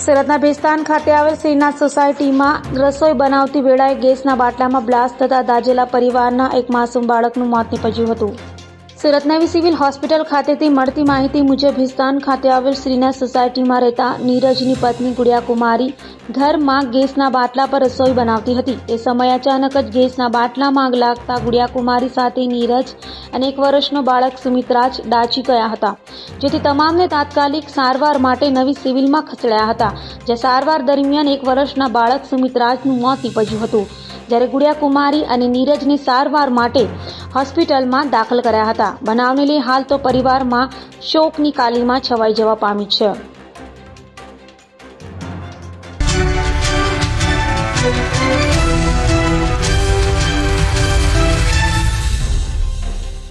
સુરતના ભેસ્તાન ખાતે આવેલ શ્રીનાથ સોસાયટીમાં રસોઈ બનાવતી વેળાએ ગેસના બાટલામાં બ્લાસ્ટ થતા દાજેલા પરિવારના એક માસૂમ બાળકનું મોત નિપજ્યું હતું. સુરત નવી સિવિલ હોસ્પિટલ ખાતેથી મળતી માહિતી મુજબ હિસ્તાન ખાતે આવેલ શ્રીના સોસાયટીમાં રહેતા નીરજની પત્ની ગુડિયા કુમારી ઘરમાં ગેસના બાટલા પર રસોઈ બનાવતી હતી. એ સમયે અચાનક જ ગેસના બાટલામાં આગ લાગતા ગુડિયા કુમારી સાથે નીરજ અને એક વર્ષનો બાળક સુમિતરાજ ડાચી ગયા હતા, જેથી તમામને તાત્કાલિક સારવાર માટે નવી સિવિલમાં ખસેડાયા હતા જ્યાં સારવાર દરમિયાન એક વર્ષના બાળક સુમિતરાજનું મોત નીપજ્યું હતું. જ્યારે ગુડિયા કુમારી અને નીરજની સારવાર માટે હોસ્પિટલમાં દાખલ કર્યા હતા. બનાવને લઈ હાલ તો પરિવારમાં શોકની કાલીમાં છવાઈ જવા પામી છે.